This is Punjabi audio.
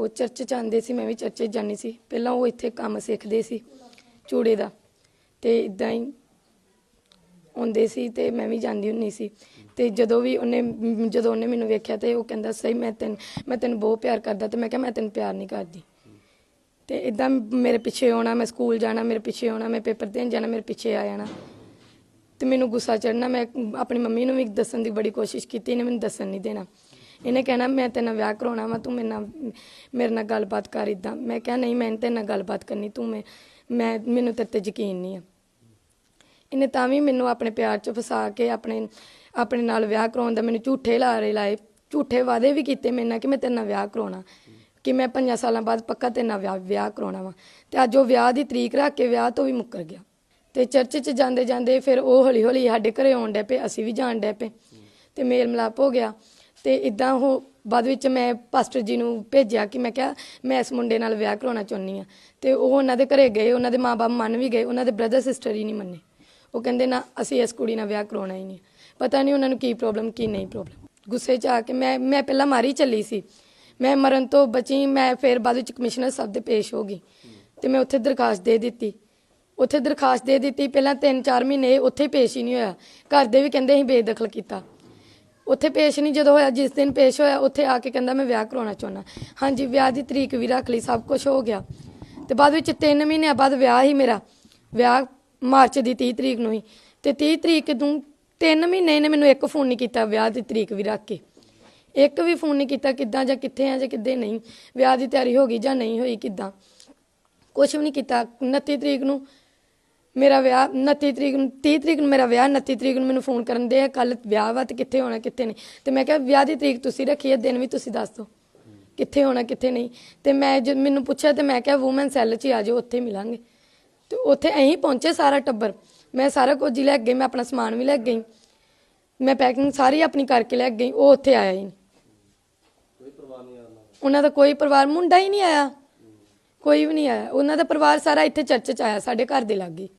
ਉਹ ਚਰਚ ਚ ਆਉਂਦੇ ਸੀ, ਮੈਂ ਵੀ ਚਰਚ 'ਚ ਜਾਂਦੀ ਸੀ। ਪਹਿਲਾਂ ਉਹ ਇੱਥੇ ਕੰਮ ਸਿੱਖਦੇ ਸੀ, ਚੂੜੇ ਦਾ। ਤੇ ਇਦਾਂ ਹੀ ਆਉਂਦੇ ਸੀ ਤੇ ਮੈਂ ਵੀ ਜਾਂਦੀ ਹੁੰਨੀ ਸੀ। ਤੇ ਜਦੋਂ ਵੀ ਉਹਨੇ ਮ- ਜਦੋਂ ਉਹਨੇ ਮੈਨੂੰ ਵੇਖਿਆ ਤੇ ਉਹ ਕਹਿੰਦਾ, ਸਹੀ, ਮੈਂ ਤੈਨੂੰ ਮੈਂ ਤੈਨੂੰ ਬਹੁਤ ਪਿਆਰ ਕਰਦਾ। ਤੇ ਮੈਂ ਕਿਹਾ, ਮੈਂ ਤੈਨੂੰ ਪਿਆਰ ਨਹੀਂ ਕਰਦੀ। ਤੇ ਇਦਾਂ ਮੇਰੇ ਪਿੱਛੇ ਆਉਣਾ, ਮੈਂ ਸਕੂਲ ਜਾਣਾ, ਮੇਰੇ ਪਿੱਛੇ ਆਉਣਾ, ਮੈਂ ਪੇਪਰ ਦੇਣ ਜਾਣਾ, ਮੇਰੇ ਪਿੱਛੇ ਆ ਜਾਣਾ। ਤੇ ਮੈਨੂੰ ਗੁੱਸਾ ਚੜਨਾ ਮੈਂ ਆਪਣੀ ਮੰਮੀ ਨੂੰ ਵੀ ਦੱਸਣ ਦੀ ਬੜੀ ਕੋਸ਼ਿਸ਼ ਕੀਤੀ, ਇਹਨੇ ਮੈਨੂੰ ਦੱਸਣ ਨਹੀਂ ਦੇਣਾ। ਇਹਨੇ ਕਹਿਣਾ, ਮੈਂ ਤੇਰੇ ਨਾਲ ਵਿਆਹ ਕਰਾਉਣਾ ਵਾ, ਤੂੰ ਮੇਰੇ ਨਾਲ ਮੇਰੇ ਨਾਲ ਗੱਲਬਾਤ ਕਰ ਇਦਾਂ ਮੈਂ ਕਿਹਾ, ਨਹੀਂ, ਮੈਂ ਤੇਰੇ ਨਾਲ ਗੱਲਬਾਤ ਕਰਨੀ, ਤੂੰ ਮੈਂ ਮੈਂ, ਮੈਨੂੰ ਤੇਰੇ ਤੇ ਯਕੀਨ ਨਹੀਂ ਆ। ਇਹਨੇ ਤਾਂ ਵੀ ਮੈਨੂੰ ਆਪਣੇ ਪਿਆਰ 'ਚ ਫਸਾ ਕੇ ਆਪਣੇ ਆਪਣੇ ਨਾਲ ਵਿਆਹ ਕਰਾਉਣ ਦਾ ਮੈਨੂੰ ਝੂਠੇ ਲਾਰੇ ਲਾਏ, ਝੂਠੇ ਵਾਅਦੇ ਵੀ ਕੀਤੇ ਮੇਰੇ ਨਾਲ ਕਿ ਮੈਂ ਤੇਰੇ ਨਾਲ ਵਿਆਹ ਕਰਾਉਣਾ। ਕਿ ਮੈਂ ਪੰਜਾਂ ਸਾਲਾਂ ਬਾਅਦ ਪੱਕਾ ਤੇਰੇ ਨਾਲ ਵਿਆਹ ਵਿਆਹ ਕਰਾਉਣਾ ਵਾ। ਤੇ ਅੱਜ ਉਹ ਵਿਆਹ ਦੀ ਤਰੀਕ ਰੱਖ ਕੇ ਵਿਆਹ ਤੋਂ ਵੀ ਮੁੱਕਰ ਗਿਆ। ਤੇ ਚਰਚ 'ਚ ਜਾਂਦੇ ਜਾਂਦੇ ਫਿਰ ਉਹ ਹੌਲੀ ਹੌਲੀ ਸਾਡੇ ਘਰੇ ਆਉਣ ਡੈ ਪਏ ਅਸੀਂ ਵੀ ਜਾਣ ਡੈ ਪਏ ਤੇ ਮੇਲ ਮਿਲਾਪ ਹੋ ਗਿਆ। ਤੇ ਇਦਾਂ ਉਹ ਬਾਅਦ ਵਿੱਚ ਮੈਂ ਪਾਸਟਰ ਜੀ ਨੂੰ ਭੇਜਿਆ ਕਿ ਮੈਂ ਕਿਹਾ, ਮੈਂ ਇਸ ਮੁੰਡੇ ਨਾਲ ਵਿਆਹ ਕਰਾਉਣਾ ਚਾਹੁੰਦੀ ਆ ਤੇ ਉਹ ਉਹਨਾਂ ਦੇ ਘਰੇ ਗਏ, ਉਹਨਾਂ ਦੇ ਮਾਪੇ ਮੰਨ ਵੀ ਗਏ, ਉਹਨਾਂ ਦੇ ਬ੍ਰਦਰ ਸਿਸਟਰ ਹੀ ਨਹੀਂ ਮੰਨੇ। ਉਹ ਕਹਿੰਦੇ, ਨਾ, ਅਸੀਂ ਇਸ ਕੁੜੀ ਨਾਲ ਵਿਆਹ ਕਰਾਉਣਾ ਹੀ ਨਹੀਂ। ਪਤਾ ਨਹੀਂ ਉਹਨਾਂ ਨੂੰ ਕੀ ਪ੍ਰੋਬਲਮ ਕੀ ਨਹੀਂ ਪ੍ਰੋਬਲਮ ਗੁੱਸੇ 'ਚ ਆ ਕੇ ਮੈਂ ਮੈਂ ਪਹਿਲਾਂ ਮਾਰੀ ਚੱਲੀ ਸੀ। ਮੈਂ ਮਰਨ ਤੋਂ ਬਚੀ, ਮੈਂ ਫਿਰ ਬਾਅਦ ਵਿੱਚ ਕਮਿਸ਼ਨਰ ਸਾਹਿਬ ਦੇ ਪੇਸ਼ ਹੋ ਗਈ। ਤੇ ਮੈਂ ਉੱਥੇ ਦਰਖਾਸਤ ਦੇ ਦਿੱਤੀ। ਉੱਥੇ ਦਰਖਾਸਤ ਦੇ ਦਿੱਤੀ, ਪਹਿਲਾਂ 3-4 ਮਹੀਨੇ ਉੱਥੇ ਪੇਸ਼ ਹੀ ਨਹੀਂ ਹੋਇਆ। ਘਰ ਦੇ ਵੀ ਕਹਿੰਦੇ ਅਸੀਂ ਬੇਦਖਲ ਕੀਤਾ। ਉੱਥੇ ਪੇਸ਼ ਨਹੀਂ, ਜਦੋਂ ਹੋਇਆ, ਜਿਸ ਦਿਨ ਪੇਸ਼ ਹੋਇਆ, ਉੱਥੇ ਆ ਕੇ ਕਹਿੰਦਾ, ਮੈਂ ਵਿਆਹ ਕਰਾਉਣਾ ਚਾਹੁੰਦਾ। ਹਾਂਜੀ, ਵਿਆਹ ਦੀ ਤਰੀਕ ਵੀ ਰੱਖ ਲਈ, ਸਭ ਕੁਝ ਹੋ ਗਿਆ। ਤੇ ਬਾਅਦ ਵਿੱਚ 3 ਮਹੀਨਿਆਂ ਬਾਅਦ ਵਿਆਹ ਹੀ ਮੇਰਾ। ਵਿਆਹ ਮਾਰਚ ਦੀ 30 ਤਰੀਕ ਨੂੰ ਹੀ। ਤੇ 30 ਤਰੀਕ ਨੂੰ 3 ਮਹੀਨੇ ਇਹਨੇ ਮੈਨੂੰ ਇੱਕ ਫੋਨ ਨਹੀਂ ਕੀਤਾ, ਵਿਆਹ ਦੀ ਤਰੀਕ ਵੀ ਰੱਖ ਕੇ। ਇੱਕ ਵੀ ਫੋਨ ਨਹੀਂ ਕੀਤਾ, ਕਿੱਦਾਂ ਜਾਂ ਕਿੱਥੇ ਆ ਜਾਂ ਕਿੱਦੇ ਨਹੀਂ। ਵਿਆਹ ਦੀ ਤਿਆਰੀ ਹੋ ਗਈ ਜਾਂ ਨਹੀਂ ਹੋਈ, ਕਿੱਦਾਂ। ਕੁਝ ਵੀ ਨਹੀਂ ਕੀਤਾ। 29 ਤਰੀਕ ਨੂੰ ਮੇਰਾ ਵਿਆਹ 29 ਤਰੀਕ ਨੂੰ 30 ਤਰੀਕ ਨੂੰ ਮੇਰਾ ਵਿਆਹ 29 ਤਰੀਕ ਨੂੰ ਮੈਨੂੰ ਫੋਨ ਕਰਨ ਦੇ ਕੱਲ ਵਿਆਹ ਵਾ ਤੇ ਕਿੱਥੇ ਹੋਣਾ ਕਿੱਥੇ ਨਹੀਂ। ਤੇ ਮੈਂ ਕਿਹਾ ਵਿਆਹ ਦੀ ਤਰੀਕ ਤੁਸੀਂ ਰੱਖੀ ਹੈ ਦਿਨ ਵੀ ਤੁਸੀਂ ਦੱਸ ਦਿਓ। ਕਿੱਥੇ ਹੋਣਾ ਕਿੱਥੇ ਨਹੀਂ। ਤੇ ਮੈਂ ਜਦ ਮੈਨੂੰ ਪੁੱਛਿਆ ਤੇ ਮੈਂ ਕਿਹਾ ਔਮਨ ਸੈੱਲ 'ਚ ਹੀ ਆ ਜਾਓ ਉੱਥੇ ਮਿਲਾਂਗੇ। ਤੇ ਉੱਥੇ ਐਂ ਪਹੁੰਚੇ ਸਾਰਾ ਟੱਬਰ। ਮੈਂ ਸਾਰਾ ਕੁਝ ਹੀ ਲੈ ਕੇ ਗਈ ਮੈਂ ਆਪਣਾ ਸਮਾਨ ਵੀ ਲੈ ਕੇ ਗਈ। ਮੈਂ ਪੈਕਿੰਗ ਸਾਰੀ ਆਪਣੀ ਕਰਕੇ ਲੈ ਕੇ ਗਈ ਉਹ ਉੱਥੇ ਆਇਆ ਹੀ ਨਹੀਂ। ਉਹਨਾਂ ਦਾ? ਕੋਈ ਪਰਿਵਾਰ ਮੁੰਡਾ ਹੀ ਨਹੀਂ ਆਇਆ। ਕੋਈ ਵੀ ਨਹੀਂ ਆਇਆ। ਉਹਨਾਂ ਦਾ ਪਰਿਵਾਰ ਸਾਰਾ ਇੱਥੇ ਚਰਚ 'ਚ ਆਇਆ ਸਾਡੇ ਘਰ ਦੇ ਲਾਗੇ।